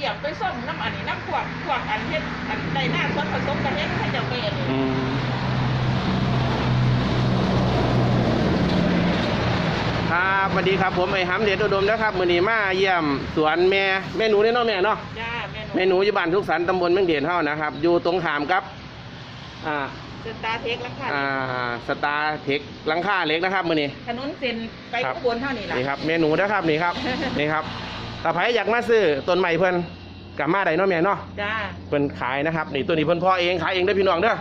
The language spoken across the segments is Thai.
เกี่ยมไปส้มน้ำอันนี้น้ำขวดขวดอันเฮ็ดอันใดหน้าส่วนผสมกันเฮ็ดให้เจ้าเมนอืมครับสวัสดีครับผมไอ้หำเดชอุดมนะครับมื้อนี้มาเยี่ยมสวนแม่แม่หนูเนี่ยเนาะแม่เนาะจ้าแม่แม่หนูอยู่บ้านทุกสันตำบลเมืองเด่นเฮานะครับอยู่ตรงขามครับอ่าสตาร์เทคแล้วค่ะอ่าสตาร์เทคหลังคาเหล็กนะครับมื้อนี้ถนนเส้นไปครับขบวนเท่านี้ล่ะนี่ครับเมนูนะครับนี่ครับนี่ครับ ถ้าใครอยากมาซื้อต้นใหม่เพิ่นกับมาได้เนาะแม่เนาะจ้าเพิ่นขายนะครับนี่ตัวนี้เพิ่นเพอเองขายเองเด้อพี่น้องเด้อ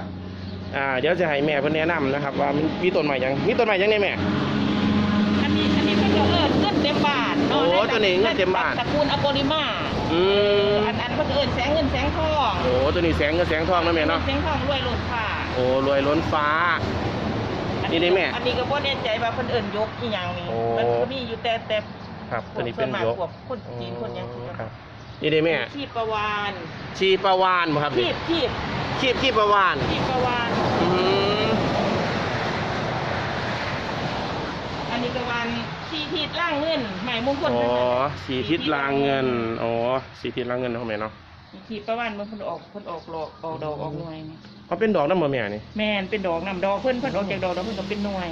อ่าเดี๋ยวจะให้แม่เพิ่นแนะนำนะครับ ว่ามันมีต้นใหม่หยังมีต้นใหม่หยังเนี่ยแม่ อันนี้อันนี้เพิ่นก็เอิ้นเงินเต็มบาทเนาะโอ้ใตัวนี้เงินเต็มบาท ตระกูลอโกริมาอืมอันอันเพิ่นก็เอิ้นแสงเงินแสงทองโอ้ตัวนี้แสงเงินแสงทองเนาะแม่เนาะแสงทองรวยล้นฟ้าโอ้รวยล้นฟ้านี่ได้แม่อันนี้ก็บ่แน่ใจว่าเพิ่นเอิ้นยกอีหยังนี่โอ้ มันก็มีอยู่แต่แต่ ครับตัวนี้เป็นยกพวกคนจีนคนหยังคือกันครับ นี่ได้แม่ชีประวานชีประวานบ่ครับทีบทีบชีพชีประวานทีบประวาน อืมอันนี้ก็วานชีทีดล่างเงินใหม่มงคลอ๋อเพิ่นน่ะสีทิศลางเงินอ๋อสีทิศลางเงินเนาะแม่เนาะทีบประวานมันเพิ่นออกเพิ่นออกหลอกออกดอกออกหน่วยนี่เขาเป็นดอกน้ำมะแม่นี่แม่นเป็นดอกนำดอกเพิ่นเพิ่นออกจากดอกแล้วเพิ่นก็เป็นหน่วย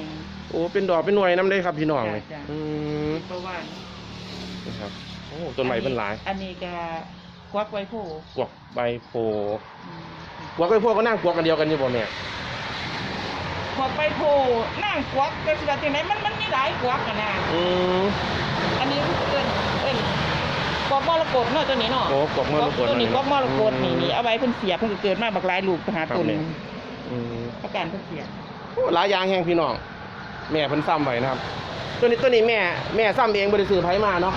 โอ้เป็นดอกเป็นหน่วยน้ำได้ครับพี่น้องนี่จ้ะอืม ทีบประวานนี่ครับโอ้ต้นใหม่เป็นหลายอันนี้ก็ควักไว้โพกวกใบโพอืมกวกใบโพก็นั่งกวกกันเดียวกันอยู่บ่แม่ควักไปโพนั่งควักก็สิว่าจังไดมันมันมีหลายควักอะนะอืมอันนี้เอิ้นเอิ้นกอกมรกตเนาะตัวนี้เนาะโอ้กวกมรกตตัวนี้กอกมรกตนี่อืมนี่เอาไว้เพิ่นเสียบเพิ่นก็เกิดมาบักหลายลูกหาครับต้นเนี่ยอืมประกันเพิ่นเสียบโอ้หลายอย่างแห่งพี่น้องแม่เพิ่นซ้ำไว้นะครับ ตัวนี้ตัวนี้แม่แม่ซ้ำเองบ่ได้ซื้อไผมาเนาะ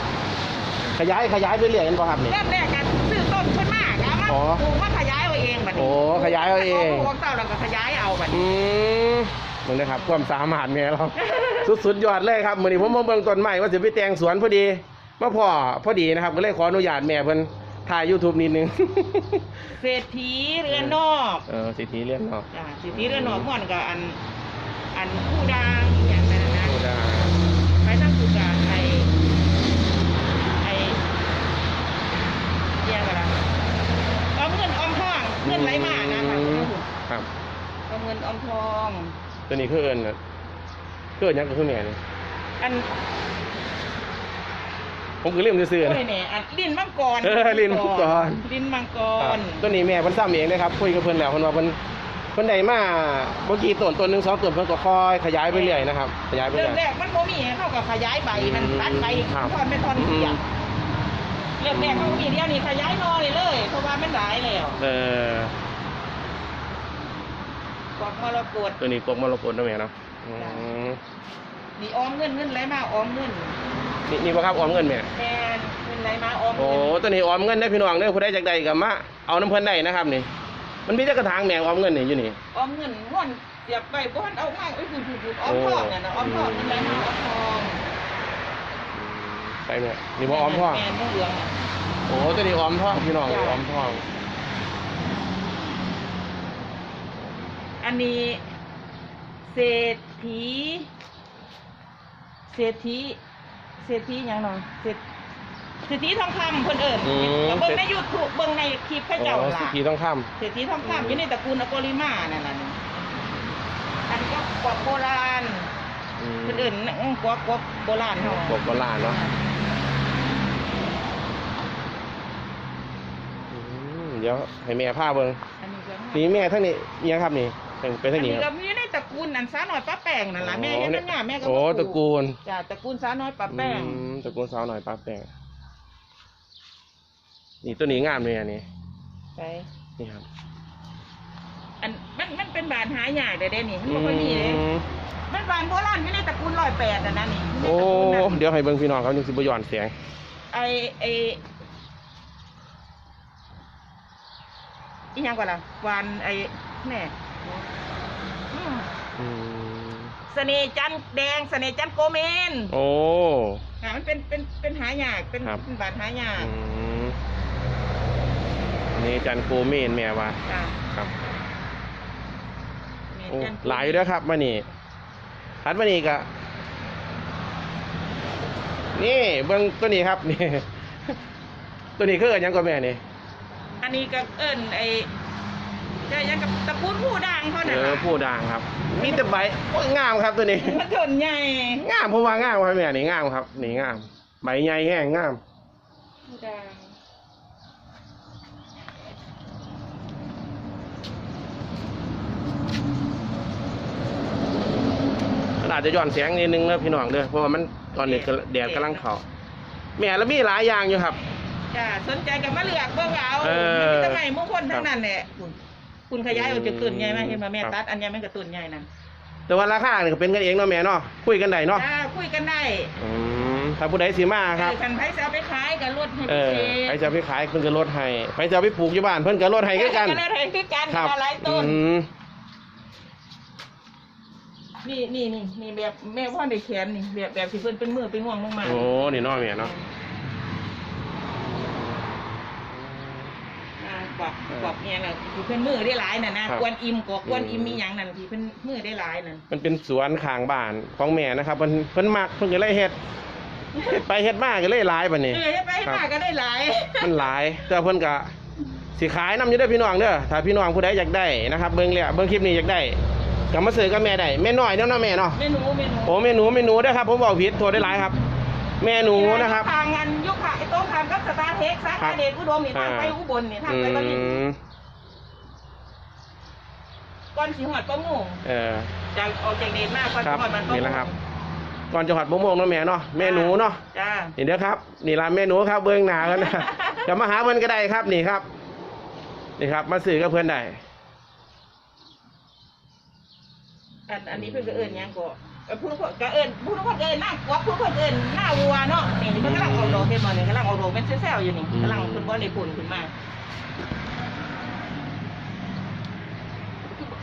ขยายขยายไปเรื่อยกันบ่ครับนี่ เริ่มแรกกันซื้อต้นเพิ่นมาก็เอามาอ๋อ ปลูกมาขยายเอาเองบัดนี้โอ้ขยายเอาเอง ปลูกของเต้าแล้วก็ขยายเอาบัดอืนี้มมึงนะครับ ความสามารถแม่เรา สุดสุดยอดเลยครับมื้อนี้ผมมาเบิ่งต้นไม้ว่าจะไปแต่งสวนพอดีมาพ่อพอดีนะครับ ก็เลยขออนุญาตแม่เพิ่นถ่าย YouTube นิดนึง เศรษฐีเรือนนอกเออสิทธิเรียนเนาะจ้ะเศรษฐีเรือนนอกม่วนก็อัน อันผู้ดังอหย่างนั้นนะ โอ้ได้ ไปทั้งคือกาไอไอเรียกอะไรออมเงินออมทอง เงินไหลมานะคะอืมครับออมเงินออมทองตัวนี้คือเอิ้นน่ะคือเอิ้นหยังก็คือแม่นี่อันผมคือเล่มซื่อๆโอ้นะยเนี่ยอันลิ้นมังกรเออลิ้นมังกรลิ้นมังกครับรตัวนี้แม่เพิ่นซ้ำเองเลยครับคุยกับเพิ่นแล้วเพิ่นว่าเพิ่นเพิ่นได้มาบ่กี่ต้นต้นหนึงสองต้นเพิ่นก็ค่อยขยายไปเรื่อยนะครับขยายไปเริ่เรื่มอยแรกมันโมมีเข้ากับขยายใบมันตัดใบครับทอนไม่ทอนอืเสียม เริ่มแรกมันบ่มีเดียวนี่ขยายนอเลยเลย เพราะว่ามันหลายแล้วเออ กอกมรกตตัวนี้กบมรกตนะแม่เนาะอืมนี่ออมเงินเงินไหลมาออมเงินนี่นี่บ่ครับออมเงินแม่แทนเงินไหลมาออมโอ้เงินตัวนี้ออมเงินได้พี่น้องเด้อผู้ใดจักใดก็มาเอาน้ำเพิ่นได้นะครับนี่ มันมีจักกระถางแม่ออมเงินนี่อยู่นี่ ออมเงินง่อนเสียบไปบ้านเอาง่ายไอ้คือคือออมทองเนี่ยนะออมทองเงินไหลมาออมทองใส่แม่นี่บ่ออมทอง แม่นเหลืองๆน่ะโอ้ตัวนี้ออมทองพี่น้องจ้ะออมทอง อันนี้ เศรษฐี เศรษฐี เศรษฐีหยังเนาะเศรษเศรษฐีทองคำคนเอิญอืมเบิ่งในยูทูบเบิ่งในคลิปพระเจ้าโอ้ล่ะ สิทีต้องข้าม เศรษฐีทองคำอยู่ในตระกูลอโกริมานั่นน่ะนี่อันก็กวักโบราณอืมคนอื่นนั่งกวักกวักโบราณเฮากบโบราณเนาะอืม เดี๋ยวให้แม่พาเบิ่งอันนี้ก็นี่แม่ทั้งนี้เนี่ยครับนี่เป็นไปอันทั้งนี้นี้คก็รับมีในตระกูลอันสาหน่อยป้าแป้งนั่นล่ะแม่เฮ็ดนั่นน่ะแม่ก็โอ้บ่ตระกูลจ้ะตระกูลสาน้อยป้าแป้งอืมตระกูลสาวหน่อยป้าแป้งนี่ตัวนี้งามเลยอันนี้ใช่นี่ครับอันมันมันเป็นบานหายากเด้เด้นี่มันบ่ค่อยมีเด้อืมมันบานโบราณอยู่ในตระกูลร้อยแปดอะนะนี่อยู่ในโอ้ตระกูลนั้น เดี๋ยวให้เบิ่งพี่น้องเขาจึงสิบ่ย้อนเสียงไอไอ อีหยังก่อนล่ะวานไอแม่อืมอืมเสน่ห์จันทร์แดงเสน่ห์จันทร์โกเมนโอ้ อะมันเป็นเป็นเป็นหายากเป็นครับ เป็นบาดหายากอืมนี่จันโกเมนแม่ว่าจ้ะครับเสน่ห์โอ้จันทร์หลายอยู่เด้อครับมานี่ถัดมานี่ก็นี่เบิ่งตัวนี้ครับนี่ ตัวนี้คือเอิ้นหยังก็แม่นี่ อันนี้ก็เอิ้นไอ้เจะยังกับตะปูนผู้ด่างเขาเอน่ะอผู้ด่างครับมีแต่ใบโอ้ยงามครับตัวนี้ มันต้นใหญ่งามผมว่างามครับแม่นี่งามครับนี่งาม ใบใหญ่แห้งงาม ผู้ด่างอาจจะย้อนแสงนิดนึงเด้อพี่น้องเด้อเพราะว่ามันตอนนี้ก็แดดกำลังเข้าแม่แล้วมีหลายอย่างอยู่ครับ จ้าสนใจกับมาเลือกเบิ่งเอาเออมีแต่ไม้มงคลทั้งนั้นแหละคุณคุณขยายออกจากต้นใหญ่ไหมเห็นไหมแม่ครับตัดอันใหญ่แม่กับต้นใหญ่นั่นแต่ว่าราคาเนี่ยก็เป็นกันเองเนาะแม่เนาะคุยกันได้เนาะจ้าคุยกันได้อืมถ้าผู้ใดสิมาครับเออคันไผจะเอาไปขายก็ลดให้เอพิอเศษใครจะเอาไปขายเพิ่นก็ลดให้ใครจะเอาไปปลูกอยู่บ้านเพิ่นก็ลดให้คือกันก็ลดให้คือกันครับก็หลายต้น อืมนี่นี่นี่นี่แบบแม่พ่อได้เขียนนี่แบบแบบที่เพิ่นเป็นมือเป็นง่วงลงมาโอ้นี่เนาะแม่เนาะ อ่า กวักกวักเนี่ยน่ะที่เพิ่นมือได้หลายน่ะนะครับกวนอิมกอกกวนอิมมีหยังนั่นที่เพิ่นมือได้หลายนั่นมันเป็นสวนข้างบ้านของแม่นะครับเพิ่นเพิ่นมักเพิ่นก็เลยเฮ็ดเฮ็ดไปเฮ็ดมาก็เลยหลายบัดนี้ เออให้ไปให้มาก็ได้หลาย มันหลายแต่เพิ่นก็สิขายนํอยู่เด้อพี่น้องเด้อถ้าพี่น้องผู้ใดอยากได้นะครับเบิ่งแล้วเบิ่งคลิปนี้อยากได้ก็มาซื้อกับแม่ได้แม่น้อยเนาะเนาะแม่เนาะเมนูเมนูโอ้แม่หนูแม่หนูเด้อครับผมบอกผิดโทษได้หลายครับ แม่หนูนะครับ ทางงานยุคค่ะไอ้โต๊ะทางกับสตาร์เทคสาครัขาบเดชอุดมนี่ทางไปอ่าอุบลนี่ทางอืไปบรินมก้อนสีหอดก็งูเออจากออกจากเดชมากก้อนคสีรับหอดมันก็นี่แหละครับก่อนจะหัดมะม่วงเนาะแม่เนาะแม่หนูเนาะจ้านี่เด้อครับ นี่ร้านแม่หนูครับเบิ้งหนากันนะจะมาหาเพิ่นก็ได้ครับนี่ครับ นี่ครับ มาซื้อกับเพื่อนได้อันอันนี้เพิ่นก็เอิ้นหยังก็เอ่อ ผู้ทุกคนก็เอิ้นผู้ทุกคนก็เอิ้นหน้ากวักผู้ทุกคนก็เอิ้นหน้าวัวเนาะนี่นี่เพิ่นกำลังออกดอกเห็นบ่นี่กำลังออกดอกเป็นแซวๆอยู่นี่อืมกำลังเพิ่นบ่ได้ผลขึ้นมา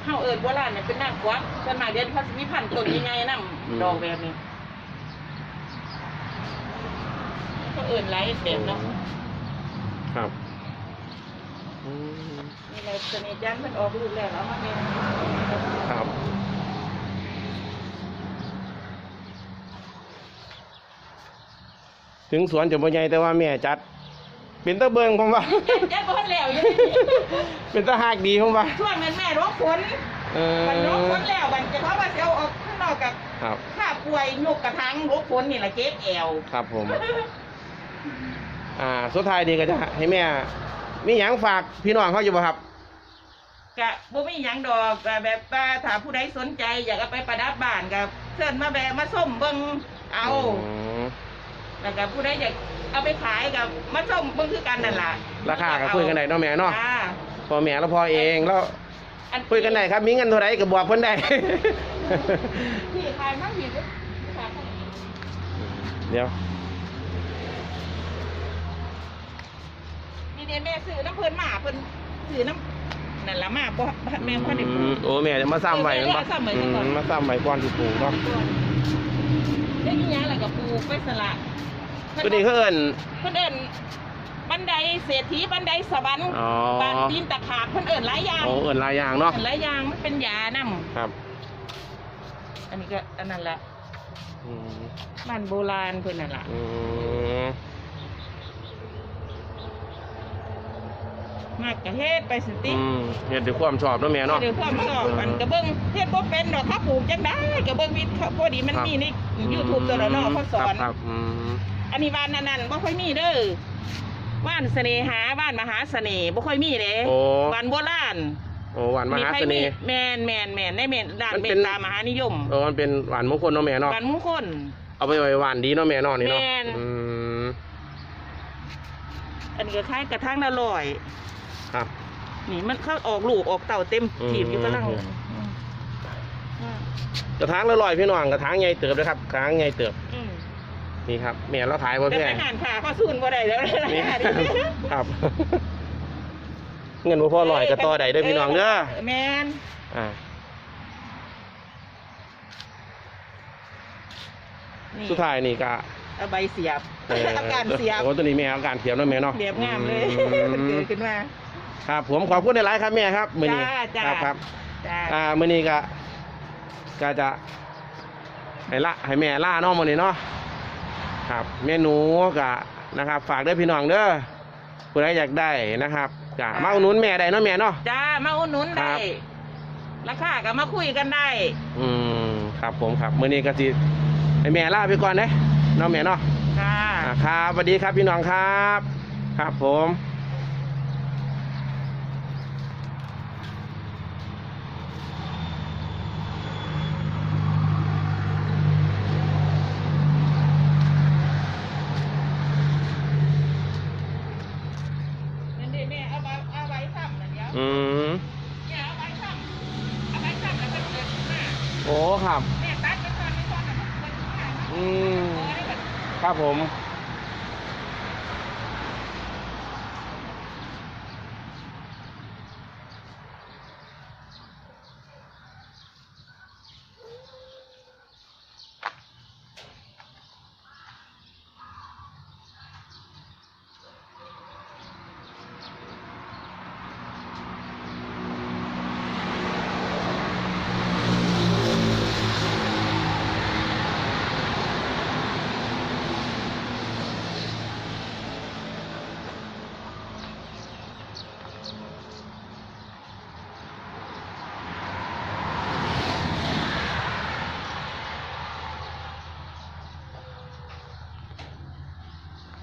เฮาเอิ้นโบราณเนี่ยเป็นหน้ากวักส่วนมากเดี๋ยวเขาสิมีพันธุ์ต้นยังไงนำดอกแบบนี้เขาเอิ้นหลายแบบเนาะครับอืมนี่แหละเสน่ห์จันทร์มันออกลูกแล้วแล้วมาเป็นครับ ถึงสวนจะบ่ใหญ่แต่ว่าแม่จัด เป็นตะเบิงผมว่าจันบ่ทันแล้วอยู่เป็นตะหากดีผมว่า ช่วงนั้นแม่ร้องฝนเออมันร้องฝนแล้วมันจะเพราะว่าสิเอาออกข้างนอกกับครับ ข้าป่วยยกกระทังรกฝนนี่แหละเจ็บแอวครับผม อ่า สุดท้ายนี่ก็จะให้แม่ มีหยังฝากพี่น้องเขาอยู่บ่ครับ กะบ่มีหยังดอกก็แบบว่าถ้าผู้ใดสนใจ อยากเอาไปประดับบ้านก็เชิญมาแบะมาส้มเบิ่งเอาม แล้วก็ผู้ใดอยากเอาไปขายก็มาส้มเบิ่งคือกันนั่นล่ะราคาก็คุยกันได้เนาะแม่เนาะจ้าพอแม่แล้วพอเองแล้วอัคุยกันได้ครับ มีเงินเท่าไหร่ก็บอกเพิ่นได้ พี่ขายทั้งพี่ขายทั้งเดี๋ยวนี่เดี๋ยวแม่ซื้อน้ำเพิ่นมาเพิ่นซื้อน้ำนั่นละมาบ่แม่พ่อได้ปลูอืมก โอ้แม่จะมาซ้ำไว้เออแม่นบ่มาซ้ำไว้อืก่อนมมาซ้ำไว้ก่อนสิปลูกเนาะได้ยี่ยังอะไรกับปลูกไปสละ ตัวนี้เขาเอิ้นเพิ่นเอิ้นบันไดเศรษฐีบันไดสวรรค์อ๋อบานตีนตะขาบเพิ่นเอิ้นหลายอย่างโอ้เอิ้นหลายอย่างเนาะเอิ้นหลายอย่างมันเป็นยานำครับ อันนี้ก็อันนั้นละอืมบ้านโบราณเพิ่นนั่นล่ะอืมมากกะเฮ็ดไปสติอืมเฮ็ดด้วยความชอบเนาะแม่เนาะ เดี๋ยวความชอบมันก็เบิ่งเฮ็ดบ่เป็นดอกถ้าปลูกจังได้ก็เบิ่งวิดเขาพอดีมันครับมีใน YouTube ตัวละเนาะเขาสอน ครับครับอืม อันนี้บ้านนั่นๆบ่ค่อยมีเด้อบ้านเสน่หาบ้านมหาเสน่ห์บ่ค่อยมีเด้โอ้ บ้านโบราณโอ้หวานมหาเสน่ห์ แมนแมนแมนในแมนด้านมันเมเป็ตนตามหานิยมโอ้มันเป็นหวานมงคลเนาะแม่เนาะบ้านมงคล เอาไปไว้หวานดีเนาะแม่เนาะนี่เนาะแม่น อืมอันนี้ก็คล้ายกระทั่งละลอย ครับ นี่มันเข้าออกลูกออกเต่าเต็มอืม ถีบอยู่กำลังอืมอืมอืม กระถางละลอยพี่น้องกระถางใหญ่เติบเลยครับกระถางใหญ่เติบ อืม นี่ครับแม่เราขายบ่แต่แพไปงหานขาเขาสูนบ่ได้แล้วนี่ครับ เงินบ่พอลอยกระต่อใดเด้อพี่น้องเด้อแมนอ่านี่สุดท้ายนี่ก็เอาใบเสียบเอ่ออาการเสียบโอ้ตัวนี้แม่อาการเสียบเนาะแม่เนาะเรียบงามเลยอืมันเกิมดขึ้นมา ครับ ผมขอบคุณในไลฟ์ครับแม่ครับมื้อนี้จ้าคจ้ารับครับ จ้า อ่ามื้อนี้ก็ก็จะให้ละให้แม่ล่าเน้องมื้อนี้เนาะ ครับเมนูก็นะครับ ฝากเด้อพี่น้องเด้อผู้ใดอยากได้นะครับจ้ะมาอุดหนุนแม่ได้เนาะแม่เนาะ จ้ามาอุดหนุนครัได้บราคาก็มาคุยกันได้ อืมครับผมครับมื้อนี้ก็สิให้แม่ลาไปก่อนเด้เนาะแม่เนาะค่ะ อ่าครับสวัสดีครับพี่น้องครับ ครับผม นั่นดิแม่เอาไว้เอาไว้ซ้ำนะเดี๋ยว อืม เนี่ยเอาไว้ซ้ำเอาไว้ซ้ำแล้วก็เกิดขึ้นมา โอ้ ครับแม่ตัดไปก่อนไปก่อนนะมันเกิดขึ้นมาเนาะอืม เอาไว้แบบ ครับผมเ